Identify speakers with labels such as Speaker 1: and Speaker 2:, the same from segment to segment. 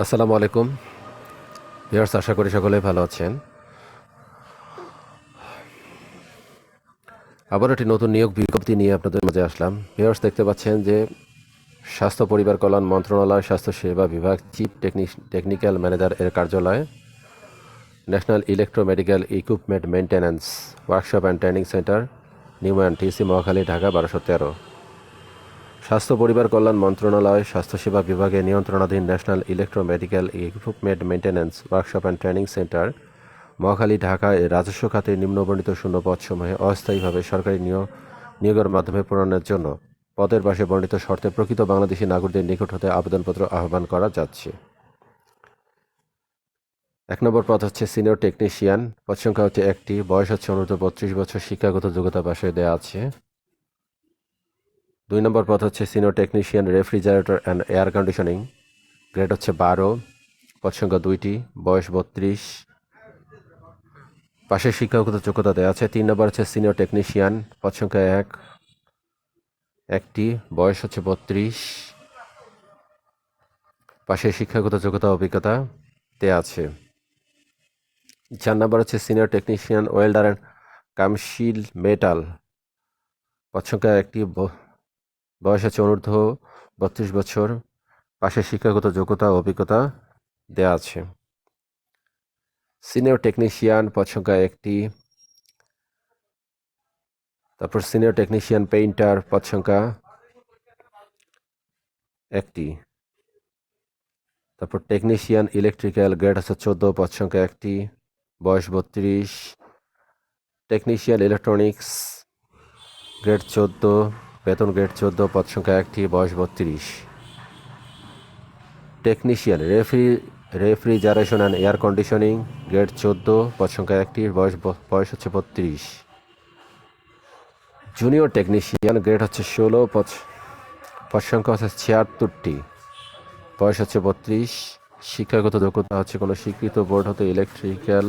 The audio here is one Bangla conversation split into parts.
Speaker 1: আসসালামু আলাইকুম। ভিউয়ার্স, আশা করি সকলে ভালো আছেন। আবার একটি নতুন নিয়োগ বিজ্ঞপ্তি নিয়ে আপনাদের মাঝে আসলাম। ভিউয়ার্স, দেখতে পাচ্ছেন যে স্বাস্থ্য পরিবার কল্যাণ মন্ত্রণালয়, স্বাস্থ্য সেবা বিভাগ, চিফ টেকনিক টেকনিক্যাল ম্যানেজার এর কার্যালয়, national electromedical equipment maintenance workshop and training centre Newman TC Mohakhali, Dhaka, বারোশো তেরো। স্বাস্থ্য পরিবার কল্যাণ মন্ত্রণালয়, স্বাস্থ্যসেবা বিভাগে নিয়ন্ত্রণাধীন national electromedical equipment maintenance workshop and training centre, Mohakhali ঢাকায় রাজস্ব খাতে নিম্নবর্ণিত শূন্য পদসমূহে অস্থায়ীভাবে সরকারি নিয়োগ নিয়োগের মাধ্যমে পূরণের জন্য পদের পাশে বর্ণিত শর্তে প্রকৃত বাংলাদেশি নাগরিকদের নিকট হতে আবেদনপত্র আহ্বান করা যাচ্ছে। এক নম্বর পদ হচ্ছে সিনিয়র টেকনিশিয়ান। পদ সংখ্যা হচ্ছে একটি, বয়স হচ্ছে অনূর্ধ্ব বত্রিশ বছর, শিক্ষাগত যোগ্যতা পাশে দেওয়া আছে। দুই নম্বর পদ হচ্ছে senior technician, refrigerator and air conditioning. Grade হচ্ছে বারো, পদ সংখ্যা দুইটি, বয়স বত্রিশ। পাশে শিক্ষাগত যোগ্যতা দেওয়া আছে, তিন নম্বর হচ্ছে সিনিয়র টেকনিশিয়ান, পদ সংখ্যা এক, একটি, বয়স হচ্ছে বত্রিশ। পাশে শিক্ষাগত যোগ্যতা অভিজ্ঞতা দেওয়া আছে। চার নম্বর হচ্ছে সিনিয়র টেকনিশিয়ান, ওয়েল্ডার অ্যান্ড কামশিল মেটাল, পদ সংখ্যা একটি বয়স হচ্ছে অনূর্ধ্ব বত্রিশ বছর। পাশে শিক্ষাগত যোগ্যতা ও অভিজ্ঞতা দেওয়া আছে। সিনিয়র টেকনিশিয়ান পদ সংখ্যা একটি। তারপর সিনিয়র টেকনিশিয়ান পেইন্টার পদ সংখ্যা একটি। তারপর টেকনিশিয়ান ইলেকট্রিক্যাল গ্রেড হচ্ছে চোদ্দ, পদ সংখ্যা একটি। বয়স বত্রিশ। টেকনিশিয়ান ইলেকট্রনিক্স গ্রেড চোদ্দ। বেতন গ্রেড চোদ্দ, পদ সংখ্যা একটি, বয়স বত্রিশ। Technician, refri, refrigeration and air conditioning, grade চোদ্দ, পদ সংখ্যা একটি, বয়স বয়স হচ্ছে বত্রিশ। জুনিয়র টেকনিশিয়ান, গ্রেড হচ্ছে ষোলো, পদ পদ সংখ্যা হচ্ছে ছিয়াত্তরটি, বয়স হচ্ছে বত্রিশ। শিক্ষাগত যোগ্যতা হচ্ছে কোনো স্বীকৃত বোর্ড হতে ইলেকট্রিক্যাল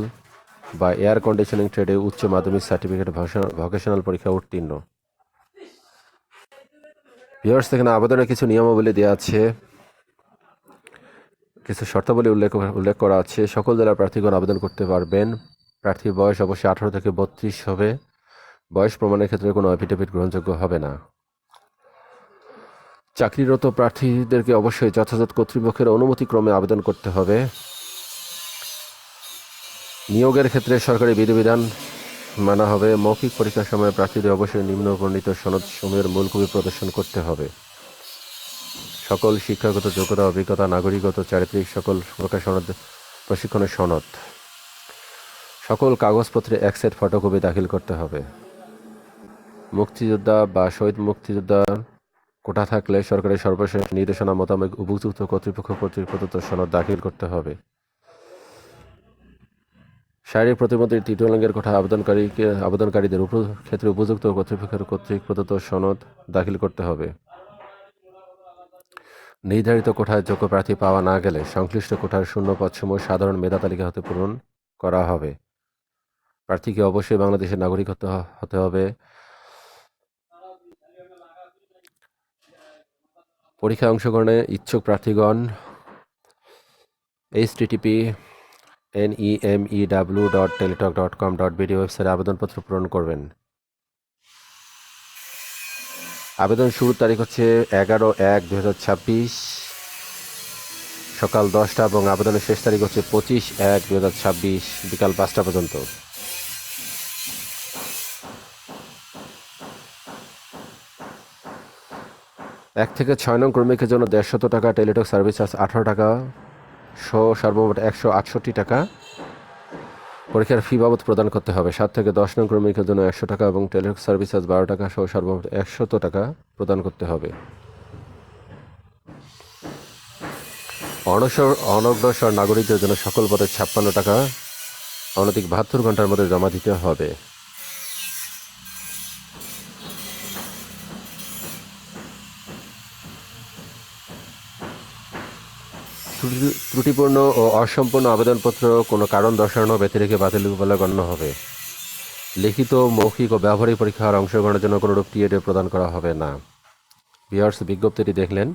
Speaker 1: বা এয়ার কন্ডিশনিং ট্রেডে উচ্চ মাধ্যমিক সার্টিফিকেট ভোকেশনাল পরীক্ষা উত্তীর্ণ। ভিউয়ার্স এখানে আবেদনের কিছু নিয়মাবলী দেওয়া আছে। কিছু শর্তাবলী উল্লেখ উল্লেখ করা আছে। সকল জেলার প্রার্থীগণ আবেদন করতে পারবেন। প্রার্থীর বয়স অবশ্যই আঠারো থেকে বত্রিশ হবে। বয়স প্রমাণের ক্ষেত্রে কোনো অ্যাফিডেভিট গ্রহণযোগ্য হবে না। চাকরিরত প্রার্থীদেরকে অবশ্যই যথাযথ কর্তৃপক্ষের অনুমতিক্রমে আবেদন করতে হবে। নিয়োগের ক্ষেত্রে সরকারি বিধিবিধান মানা হবে, মৌখিক পরীক্ষার সময় প্রার্থীদের অবশ্যই নিম্ন বর্ণিত সনদ সমূহের মূল কপি প্রদর্শন করতে হবে। সকল শিক্ষাগত যোগ্যতা, অভিজ্ঞতা, নাগরিকগত, চারিত্রিক সকল প্রকার সনদ, প্রশিক্ষণের সনদ। সকল কাগজপত্রে এক সেট ফটোকপি দাখিল করতে হবে। মুক্তিযোদ্ধা বা শহীদ মুক্তিযোদ্ধা কোটা থাকলে সরকারের সর্বশেষ নির্দেশনা মোতাবেক উপযুক্ত কর্তৃপক্ষ কর্তৃক সনদ দাখিল করতে হবে। শারীরিক প্রতিবন্ধী লিঙ্গের কথা আবেদনকারীকে আবেদনকারীদের ক্ষেত্রে উপযুক্ত কর্তৃপক্ষের কর্তৃক প্রদত্ত সনদ দাখিল করতে হবে। নির্ধারিত কোঠায় যোগ্য প্রার্থী পাওয়া না গেলে সংশ্লিষ্ট কোঠার শূন্য পদসমূহ সাধারণ মেধা তালিকা হতে পূরণ করা হবে। প্রার্থীকে অবশ্যই বাংলাদেশের নাগরিক হতে হতে হবে। পরীক্ষায় অংশগ্রহণে ইচ্ছুক প্রার্থীগণ H TTP N E M E W dot Teletalk dot com dot BD ওয়েবসাইটে আবেদনপত্র পূরণ করবেন। আবেদন শুরুর তারিখ হচ্ছে এগারো এক দু সকাল দশটা এবং আবেদনের শেষ তারিখ হচ্ছে পঁচিশ এক দু হাজার ছাব্বিশ, বিকাল পাঁচটা পর্যন্ত। এক থেকে ছয় নং কর্মীকের জন্য দেড়শত টাকা টেলিটক সার্ভিস চার্জ আঠারো টাকা। সহ সর্বমোট একশো আটষট্টি টাকা। পরীক্ষার ফি বাবদ প্রদান করতে হবে। সাত থেকে দশ নং কর্মীকের জন্য একশো টাকা এবং টেলিটক সার্ভিস চার্জ বারো টাকা সহ সর্বমোট একশত টাকা প্রদান করতে হবে। অনসর অনগ্রসর নাগরিকদের জন্য সকল পদে ছাপ্পান্ন টাকা। অনধিক বাহাত্তর ঘণ্টার মধ্যে জমা দিতে হবে। ত্রুটিপূর্ণ ও অসম্পূর্ণ আবেদনপত্র কোনো কারণ দর্শানো ব্যতিরেকে বাতিল বলে গণ্য হবে। লিখিত, মৌখিক ও ব্যবহারিক পরীক্ষার অংশগ্রহণের জন্য কোনোরূপ টিএডে প্রদান করা হবে না। বিয়ার্স বিজ্ঞপ্তিটি দেখলেন।